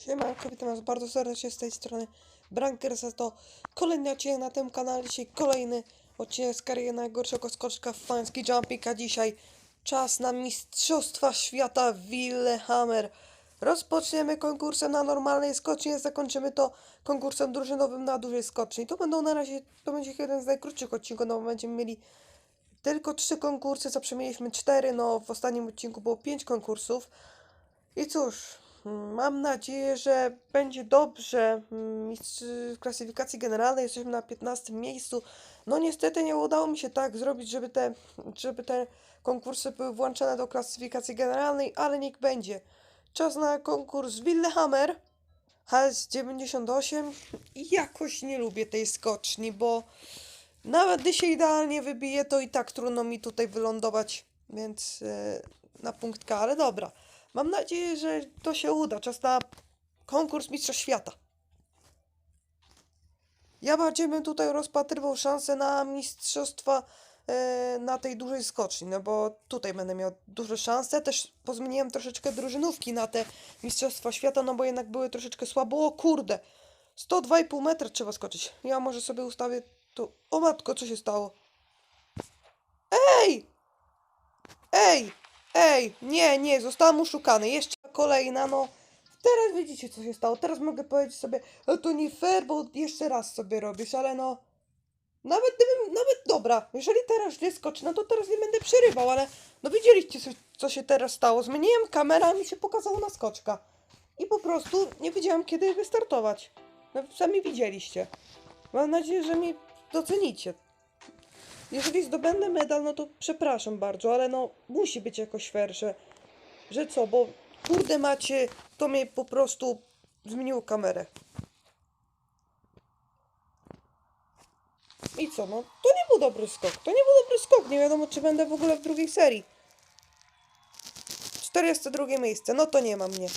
Siemanko, witam was bardzo serdecznie z tej strony Brankersa to kolejny odcinek na tym kanale, dzisiaj kolejny odcinek z kariery najgorszego skoczka fański jumping, a dzisiaj czas na Mistrzostwa Świata w Lillehammer. Rozpoczniemy konkursem na normalnej skoczni, zakończymy to konkursem drużynowym na dużej skoczni. To będą na razie, to będzie jeden z najkrótszych odcinków, no bo będziemy mieli tylko trzy konkursy, zawsze mieliśmy cztery, no w ostatnim odcinku było pięć konkursów. I cóż, mam nadzieję, że będzie dobrze. Mm, mistrz- W klasyfikacji generalnej jesteśmy na 15 miejscu. No niestety nie udało mi się tak zrobić, żeby te, żeby te konkursy były włączone do klasyfikacji generalnej, ale niech będzie. Czas na konkurs Willehammer HS98 i jakoś nie lubię tej skoczni, bo nawet gdy się idealnie wybije, to i tak trudno mi tutaj wylądować, więc e, na punkt K, ale dobra. Mam nadzieję, że to się uda. Czas na konkurs Mistrzostw Świata. Ja bardziej bym tutaj rozpatrywał szansę na mistrzostwa e, na tej dużej skoczni, no bo tutaj będę miał duże szanse. Też pozmieniłem troszeczkę drużynówki na te mistrzostwa świata, no bo jednak były troszeczkę słabo. O kurde! 102,5 metra trzeba skoczyć. Ja może sobie ustawię tu. O matko, co się stało? Ej! Ej! Ej! Nie, nie, zostałam oszukany. Jeszcze kolejna, no. Teraz widzicie, co się stało. Teraz mogę powiedzieć sobie, e, to nie fair, bo jeszcze raz sobie robisz, ale no. Nawet gdybym, nawet dobra, jeżeli teraz źle skoczy, no to teraz nie będę przerywał, ale no widzieliście, co, się teraz stało. Zmieniłem kamerę, a mi się pokazało na skoczka. I po prostu nie wiedziałam, kiedy wystartować. No sami widzieliście. Mam nadzieję, że mi docenicie. Jeżeli zdobędę medal, no to przepraszam bardzo, ale no musi być jakoś fair, że, że co, bo kurde macie, to mnie po prostu zmieniło kamerę. I co, no to nie był dobry skok, to nie był dobry skok, nie wiadomo czy będę w ogóle w drugiej serii. 42 miejsce, no to nie ma mnie.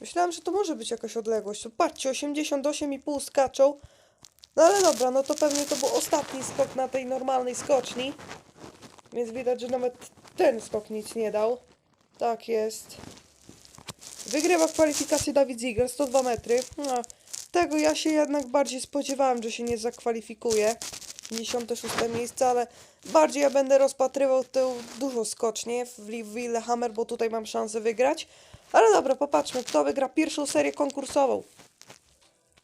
Myślałam, że to może być jakaś odległość. Patrzcie, 88,5 skaczą. No ale dobra, no to pewnie to był ostatni skok na tej normalnej skoczni. Więc widać, że nawet ten skok nic nie dał. Tak jest. Wygrywa w kwalifikacji Dawid Ziegler, 102 metry. No, tego ja się jednak bardziej spodziewałem, że się nie zakwalifikuje. 56 miejsce, ale bardziej ja będę rozpatrywał tę w Li- w Lillehammer, bo tutaj mam szansę wygrać. Ale dobra, popatrzmy, kto wygra pierwszą serię konkursową.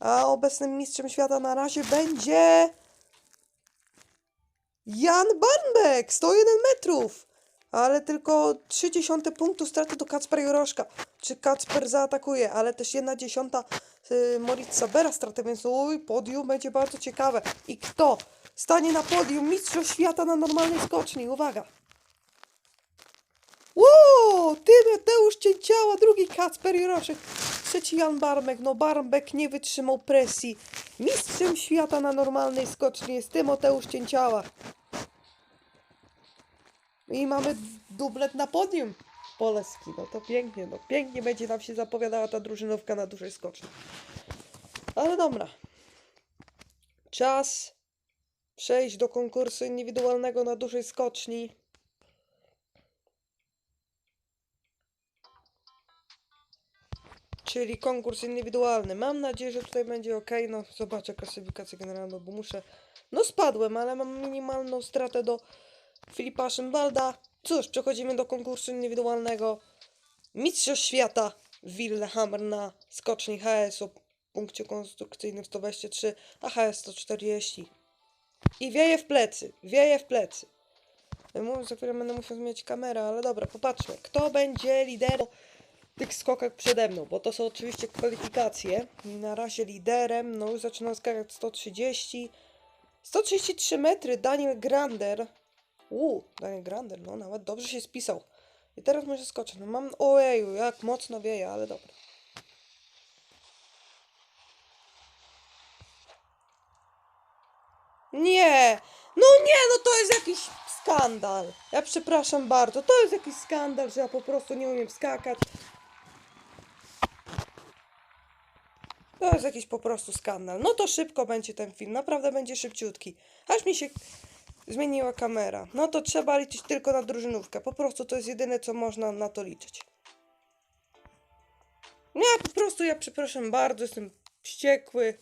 A obecnym mistrzem świata na razie będzie... Jan Barnbeck, 101 metrów. Ale tylko 30 punktu straty do Kacpra Joroszka. Czy Kacper zaatakuje? Ale też 1 dziesiąta y, Moritz Sabera straty, więc uj, podium będzie bardzo ciekawe. I kto stanie na podium mistrzostw świata na normalnej skoczni? Uwaga! Ło! Tymoteusz Cięciała, drugi Kacper Joroszek, trzeci Jan Barmek. No Barmek nie wytrzymał presji. Mistrzem świata na normalnej skoczni jest Tymoteusz Cięciała. I mamy dublet na podium. Poleski, no to pięknie, no pięknie będzie nam się zapowiadała ta drużynówka na dużej skoczni. Ale dobra. Czas przejść do konkursu indywidualnego na dużej skoczni. Czyli konkurs indywidualny. Mam nadzieję, że tutaj będzie ok. No, zobaczę klasyfikację generalną, bo muszę. No, spadłem, ale mam minimalną stratę do Filipa Szymbalda. Cóż, przechodzimy do konkursu indywidualnego. Mistrzostw świata w Lillehammer na skoczni HS o punkcie konstrukcyjnym 123, a HS 140. I wieje w plecy, wieje w plecy. Mówię, za chwilę będę musiał zmienić kamerę, ale dobra, popatrzmy. Kto będzie liderem tych skokach przede mną? Bo to są oczywiście kwalifikacje. Na razie liderem, no już zaczyna skakać 130. 133 metry, Daniel Grander. Uuu, Daniel Grander, no nawet dobrze się spisał. I teraz może skoczyć. No mam, ojeju, jak mocno wieje, ale dobra. Nie! No nie, no to jest jakiś skandal. Ja przepraszam bardzo, to jest jakiś skandal, że ja po prostu nie umiem skakać. To jest jakiś po prostu skandal. No to szybko będzie ten film, naprawdę będzie szybciutki. Aż mi się zmieniła kamera. No to trzeba liczyć tylko na drużynówkę. Po prostu to jest jedyne, co można na to liczyć. Nie, po prostu ja przepraszam bardzo, jestem wściekły.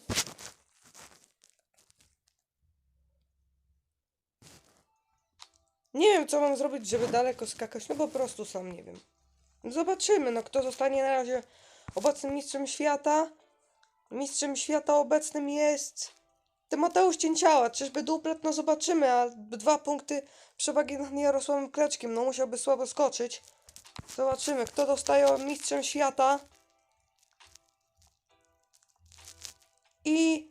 Nie wiem, co mam zrobić, żeby daleko skakać. No po prostu sam nie wiem. Zobaczymy, no kto zostanie na razie obecnym mistrzem świata. Mistrzem świata obecnym jest Tymoteusz Cięciała. Czyżby duplet? No zobaczymy, a dwa punkty przewagi nad Jarosławem Kleczkiem. No musiałby słabo skoczyć. Zobaczymy, kto dostaje mistrzem świata. I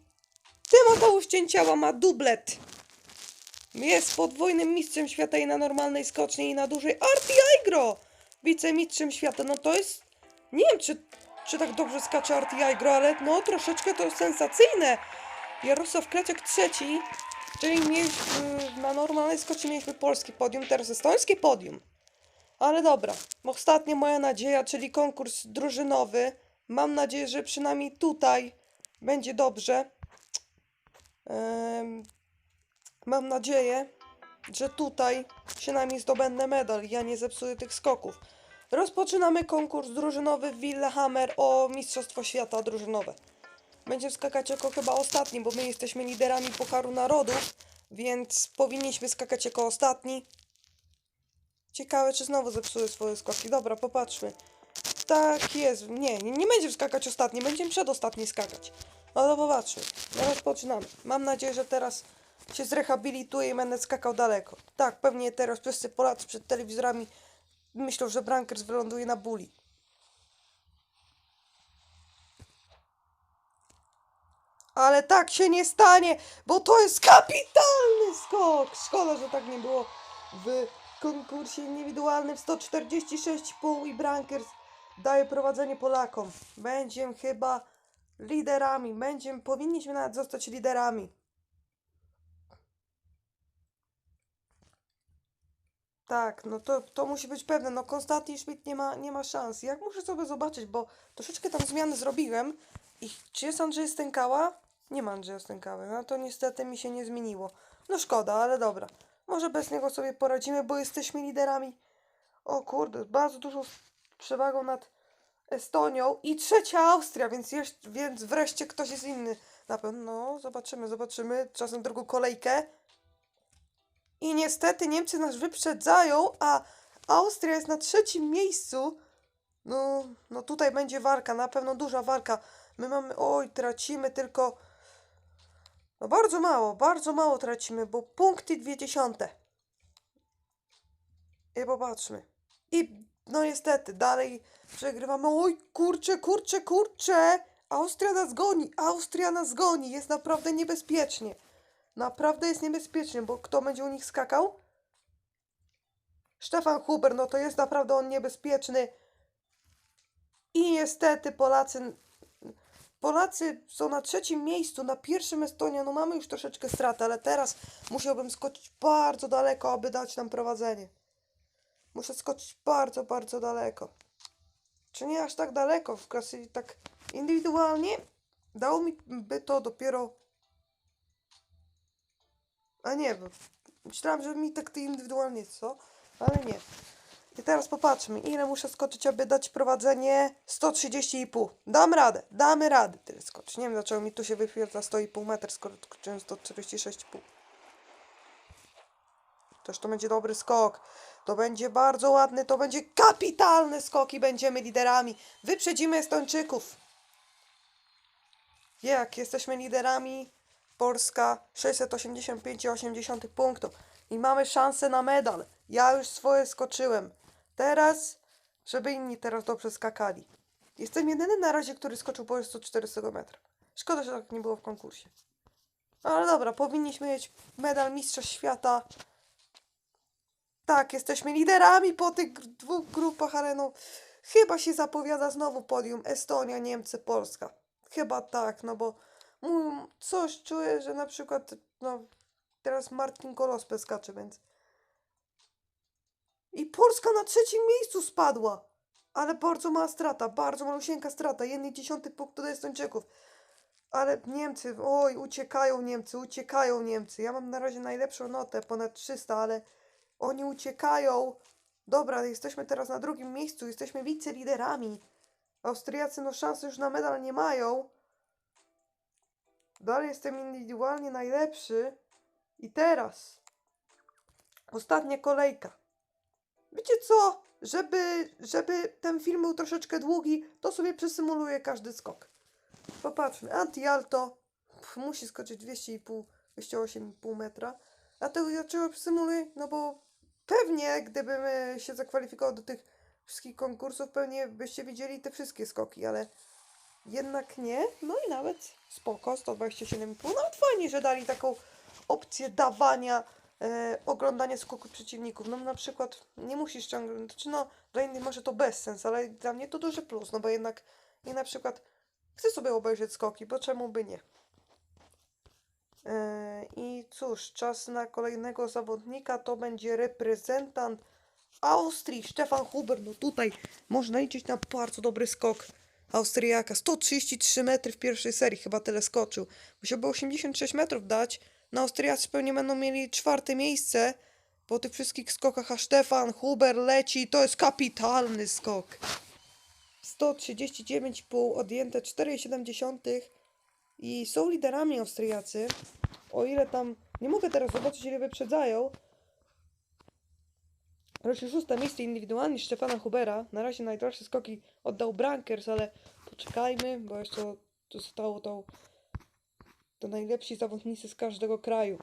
Tymoteusz Cięciała ma dublet. Jest podwójnym mistrzem świata i na normalnej skoczni i na dużej Arti Aigro! Wicemistrzem świata, no to jest... Nie wiem, czy, czy tak dobrze skacze Arti Aigro, ale no troszeczkę to sensacyjne. Jarosław Kleczek trzeci, czyli mieliśmy, na normalnej skoczni mieliśmy polskie podium, teraz estońskie podium. Ale dobra, ostatnia moja nadzieja, czyli konkurs drużynowy. Mam nadzieję, że przynajmniej tutaj będzie dobrze. Em, mam nadzieję, że tutaj przynajmniej zdobędę medal. Ja nie zepsuję tych skoków. Rozpoczynamy konkurs drużynowy w Lillehammer o Mistrzostwo Świata drużynowe. Będziemy skakać jako chyba ostatni, bo my jesteśmy liderami Pucharu Narodów, więc powinniśmy skakać jako ostatni. Ciekawe, czy znowu zepsuły swoje skoki. Dobra, popatrzmy. Tak jest. Nie, nie, nie będziemy skakać ostatni, będziemy przedostatni skakać. No to popatrzmy. No rozpoczynamy. Mam nadzieję, że teraz się zrehabilituję i będę skakał daleko. Tak, pewnie teraz wszyscy Polacy przed telewizorami myślą, że Brankers wyląduje na buli. Ale tak się nie stanie, bo to jest kapitalny skok. Szkoda, że tak nie było w konkursie indywidualnym 146,5 i Brankers daje prowadzenie Polakom. Będziemy chyba liderami. Będziemy, powinniśmy nawet zostać liderami. Tak, no to, to musi być pewne. No Konstantin Schmidt nie ma, nie ma szans. Jak muszę sobie zobaczyć, bo troszeczkę tam zmiany zrobiłem. I czy jest Andrzej Stękała? Nie ma Andrzeja Stękały. No to niestety mi się nie zmieniło. No szkoda, ale dobra. Może bez niego sobie poradzimy, bo jesteśmy liderami. O kurde, bardzo dużą przewagą nad Estonią i trzecia Austria, więc, jeszcze, więc wreszcie ktoś jest inny. Na pewno, no, zobaczymy, zobaczymy. Czasem drugą kolejkę. I niestety Niemcy nas wyprzedzają, a Austria jest na trzecim miejscu. No, no tutaj będzie walka, na pewno duża walka. My mamy, oj, tracimy tylko, no bardzo mało, bardzo mało tracimy, bo punkty dwie dziesiąte. I popatrzmy. I no niestety, dalej przegrywamy. Oj, kurczę, kurczę, kurczę! Austria nas goni, Austria nas goni, jest naprawdę niebezpiecznie. Naprawdę jest niebezpiecznie, bo kto będzie u nich skakał? Stefan Huber, no to jest naprawdę on niebezpieczny. I niestety Polacy. Polacy są na trzecim miejscu, na pierwszym Estonia. No mamy już troszeczkę straty, ale teraz musiałbym skoczyć bardzo daleko, aby dać nam prowadzenie. Muszę skoczyć bardzo, bardzo daleko. Czy nie aż tak daleko w klasy tak indywidualnie? Dało mi by to dopiero. A nie, bo myślałam, że mi tak to indywidualnie co, ale nie. I teraz popatrzmy, ile muszę skoczyć, aby dać prowadzenie 130,5. Dam radę, damy radę tyle skoczyć. Nie wiem, dlaczego mi tu się wyświetla 100,5 metr, skoro skoczyłem 146,5. Toż to będzie dobry skok. To będzie bardzo ładny, to będzie kapitalny skok i będziemy liderami. Wyprzedzimy Estończyków. Jak jesteśmy liderami, Polska 685,8 punktów i mamy szansę na medal. Ja już swoje skoczyłem. Teraz, żeby inni teraz dobrze skakali. Jestem jedyny na razie, który skoczył po 140 metrów. Szkoda, że tak nie było w konkursie. Ale dobra, powinniśmy mieć medal Mistrza Świata. Tak, jesteśmy liderami po tych dwóch grupach, ale no chyba się zapowiada znowu podium Estonia, Niemcy, Polska. Chyba tak, no bo mm, coś czuję, że na przykład no teraz Martin Kolospe skacze, więc i Polska na trzecim miejscu spadła. Ale bardzo mała strata, bardzo malusieńka strata. Jednej dziesiąty punkt do Estończyków. Ale Niemcy, oj, uciekają Niemcy, uciekają Niemcy. Ja mam na razie najlepszą notę, ponad 300, ale oni uciekają. Dobra, jesteśmy teraz na drugim miejscu, jesteśmy wiceliderami. Austriacy no szansy już na medal nie mają. Dalej jestem indywidualnie najlepszy. I teraz ostatnia kolejka. Wiecie co? Żeby, żeby ten film był troszeczkę długi, to sobie przesymuluję każdy skok. Popatrzmy. Anti-alto musi skoczyć 200,5, 208,5 metra. A to dlaczego przesymuluję? No bo pewnie, gdybym e, się zakwalifikował do tych wszystkich konkursów, pewnie byście widzieli te wszystkie skoki, ale jednak nie. No i nawet spoko, 127,5. Nawet fajnie, że dali taką opcję dawania, e, oglądania skoku przeciwników. No na przykład nie musisz ciągle, znaczy no dla innych może to bez sens, ale dla mnie to duży plus, no bo jednak i na przykład chcę sobie obejrzeć skoki, bo czemu by nie? E, I cóż, czas na kolejnego zawodnika to będzie reprezentant Austrii, Stefan Huber. No tutaj można liczyć na bardzo dobry skok Austriaka. 133 metry w pierwszej serii, chyba tyle skoczył. Musiałby 86 metrów dać. No Austriacy pewnie będą mieli czwarte miejsce po tych wszystkich skokach, a Stefan Huber leci. To jest kapitalny skok. 139,5 odjęte 4,7 i są liderami Austriacy. O ile tam. Nie mogę teraz zobaczyć, ile wyprzedzają. Rośnie szóste miejsce indywidualnie Stefana Hubera. Na razie najdroższe skoki oddał Brankers, ale poczekajmy, bo jeszcze zostało to, to najlepsi zawodnicy z każdego kraju.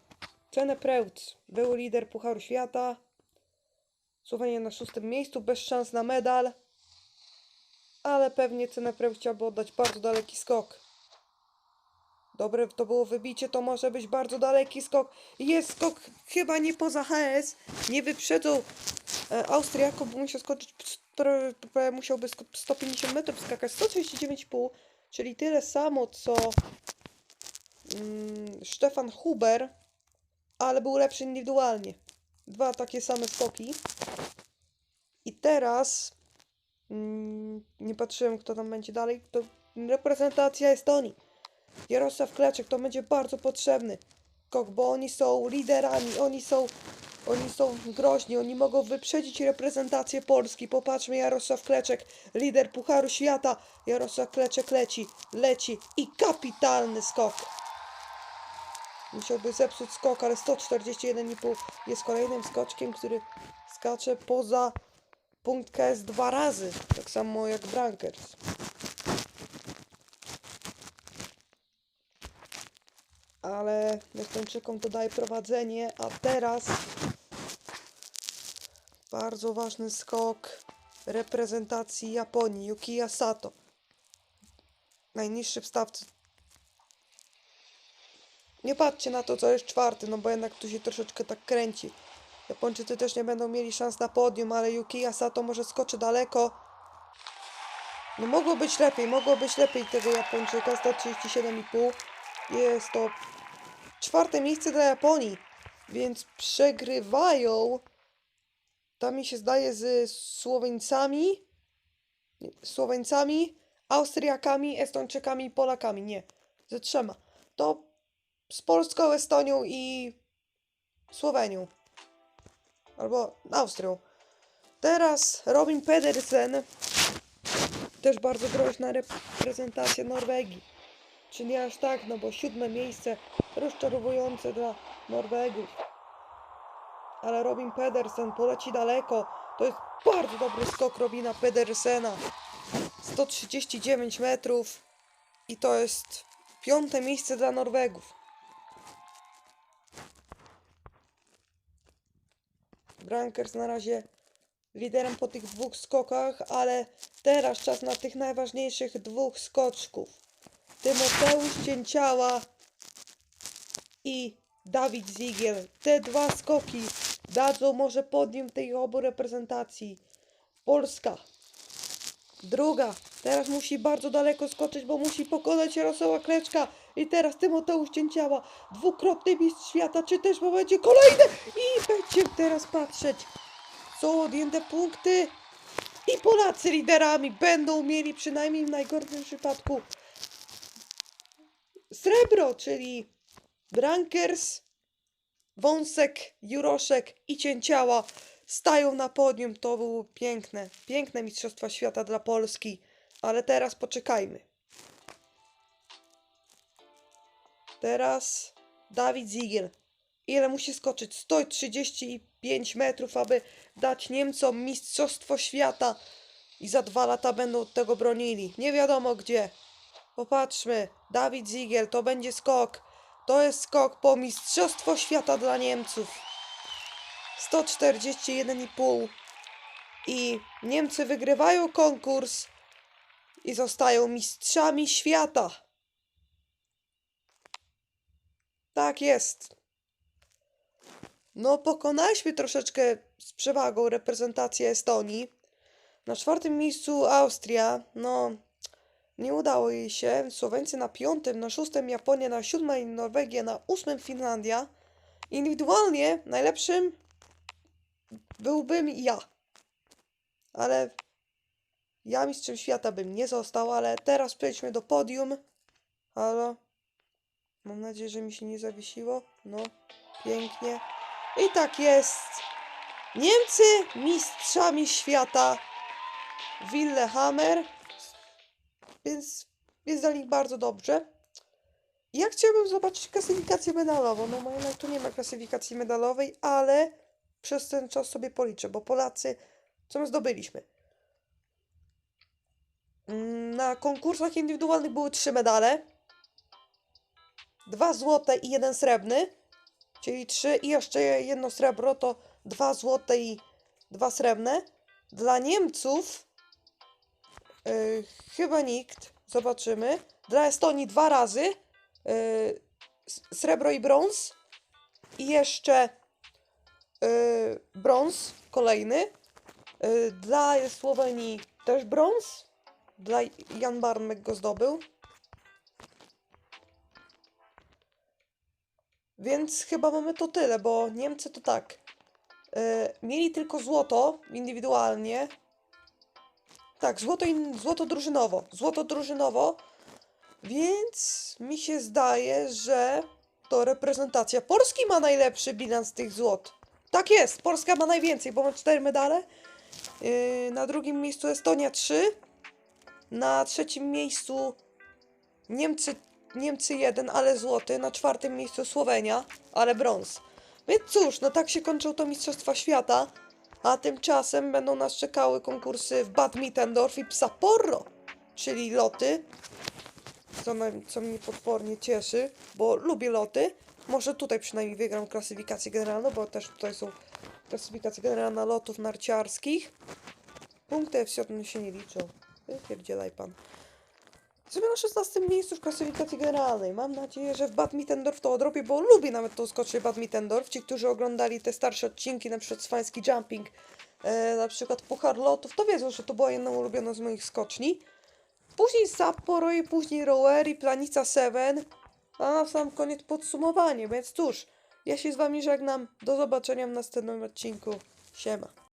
Cenę Preutz był lider Pucharu Świata. Słowenia na szóstym miejscu, bez szans na medal. Ale pewnie cenę Preutz chciałby oddać bardzo daleki skok. Dobre to było wybicie, to może być bardzo daleki skok. Jest skok chyba nie poza HS. Nie wyprzedzą e, Austriaków, bo musiał skoczyć, musiałby sko- 150 metrów skakać, 139,5, czyli tyle samo co mm, Stefan Huber, ale był lepszy indywidualnie. Dwa takie same skoki. I teraz mm, nie patrzyłem, kto tam będzie dalej. To reprezentacja Estonii. Jarosław Kleczek to będzie bardzo potrzebny skok, bo oni są liderami, oni są, oni są groźni, oni mogą wyprzedzić reprezentację Polski. Popatrzmy, Jarosław Kleczek, lider Pucharu Świata. Jarosław Kleczek leci, leci i kapitalny skok. Musiałby zepsuć skok, ale 141,5 jest kolejnym skoczkiem, który skacze poza punkt KS dwa razy, tak samo jak Brankers. ale Estończykom to daje prowadzenie, a teraz bardzo ważny skok reprezentacji Japonii, Yukiya Sato. Najniższy w stawce. Nie patrzcie na to, co jest czwarty, no bo jednak tu się troszeczkę tak kręci. Japończycy też nie będą mieli szans na podium, ale Yukiya Sato może skoczy daleko. No mogło być lepiej, mogło być lepiej tego Japończyka, 137,5. Jest to czwarte miejsce dla Japonii, więc przegrywają. Tam mi się zdaje z Słoweńcami, Słoweńcami, Austriakami, Estończykami i Polakami. Nie, ze trzema. To z Polską, Estonią i Słowenią. Albo Austrią. Teraz Robin Pedersen. Też bardzo groźna reprezentacja Norwegii. Czy nie aż tak, no bo siódme miejsce rozczarowujące dla Norwegów. Ale Robin Pedersen poleci daleko. To jest bardzo dobry skok Robina Pedersena. 139 metrów. I to jest piąte miejsce dla Norwegów. Brankers na razie liderem po tych dwóch skokach, ale teraz czas na tych najważniejszych dwóch skoczków. Tymoteusz Cięciała i Dawid Zigiel. Te dwa skoki dadzą może podium tej obu reprezentacji. Polska. Druga. Teraz musi bardzo daleko skoczyć, bo musi pokonać Jarosława Kleczka. I teraz Tymoteusz Cięciała. Dwukrotny mistrz świata. Czy też będzie kolejny? I będziemy teraz patrzeć. Są odjęte punkty. I Polacy liderami będą mieli przynajmniej w najgorszym przypadku srebro, czyli Brankers, Wąsek, Juroszek i Cięciała stają na podium. To było piękne, piękne Mistrzostwa Świata dla Polski. Ale teraz poczekajmy. Teraz Dawid Zigiel. Ile musi skoczyć? 135 metrów, aby dać Niemcom Mistrzostwo Świata. I za dwa lata będą tego bronili. Nie wiadomo gdzie. Popatrzmy. Dawid Zigiel, to będzie skok. To jest skok po Mistrzostwo Świata dla Niemców. 141,5. I Niemcy wygrywają konkurs i zostają mistrzami świata. Tak jest. No, pokonaliśmy troszeczkę z przewagą reprezentację Estonii. Na czwartym miejscu Austria. No, nie udało jej się. Słoweńcy na piątym, na szóstym Japonia, na siódmej Norwegia, na ósmym Finlandia. Indywidualnie najlepszym byłbym ja. Ale ja mistrzem świata bym nie został, ale teraz przejdźmy do podium. Halo? Mam nadzieję, że mi się nie zawiesiło. No, pięknie. I tak jest. Niemcy mistrzami świata. Willehammer. Więc jest dla nich bardzo dobrze. Ja chciałbym zobaczyć klasyfikację medalową. No, moja tu nie ma klasyfikacji medalowej, ale przez ten czas sobie policzę, bo Polacy, co my zdobyliśmy? Mm, Na konkursach indywidualnych były trzy medale. Dwa złote i jeden srebrny, czyli trzy i jeszcze jedno srebro to dwa złote i dwa srebrne. Dla Niemców yy, chyba nikt, zobaczymy. Dla Estonii dwa razy s- srebro i brąz i jeszcze yy, brąz kolejny. Dla Słowenii też brąz. Dla Jan Barmek go zdobył. Więc chyba mamy to tyle, bo Niemcy to tak. yy, mieli tylko złoto indywidualnie. Tak, złoto, in, złoto drużynowo. Złoto drużynowo. Więc mi się zdaje, że to reprezentacja Polski ma najlepszy bilans tych złot. Tak jest, Polska ma najwięcej, bo ma 4 medale. Yy, na drugim miejscu Estonia 3. Na trzecim miejscu Niemcy, Niemcy 1, ale złoty. Na czwartym miejscu Słowenia, ale brąz. Więc cóż, no tak się kończą to Mistrzostwa Świata. A tymczasem będą nas czekały konkursy w Bad Mittendorf i Psaporro, czyli loty. Co, na, co mnie potwornie cieszy, bo lubię loty. Może tutaj przynajmniej wygram klasyfikację generalną, bo też tutaj są klasyfikacje generalna lotów narciarskich. Punkty FC się nie liczą. Wypierdzielaj pan. Jesteśmy na 16 miejscu w klasyfikacji generalnej. Mam nadzieję, że w Bad Mittendorf to odrobię, bo lubię nawet tą skocznię Bad Mittendorf. Ci, którzy oglądali te starsze odcinki, na przykład Swański Jumping, e, na przykład Puchar Lotów, to wiedzą, że to była jedna ulubiona z moich skoczni. Później Sapporo i później Rower i Planica 7, a na sam koniec podsumowanie, więc cóż, ja się z wami żegnam. Do zobaczenia w następnym odcinku. Siema.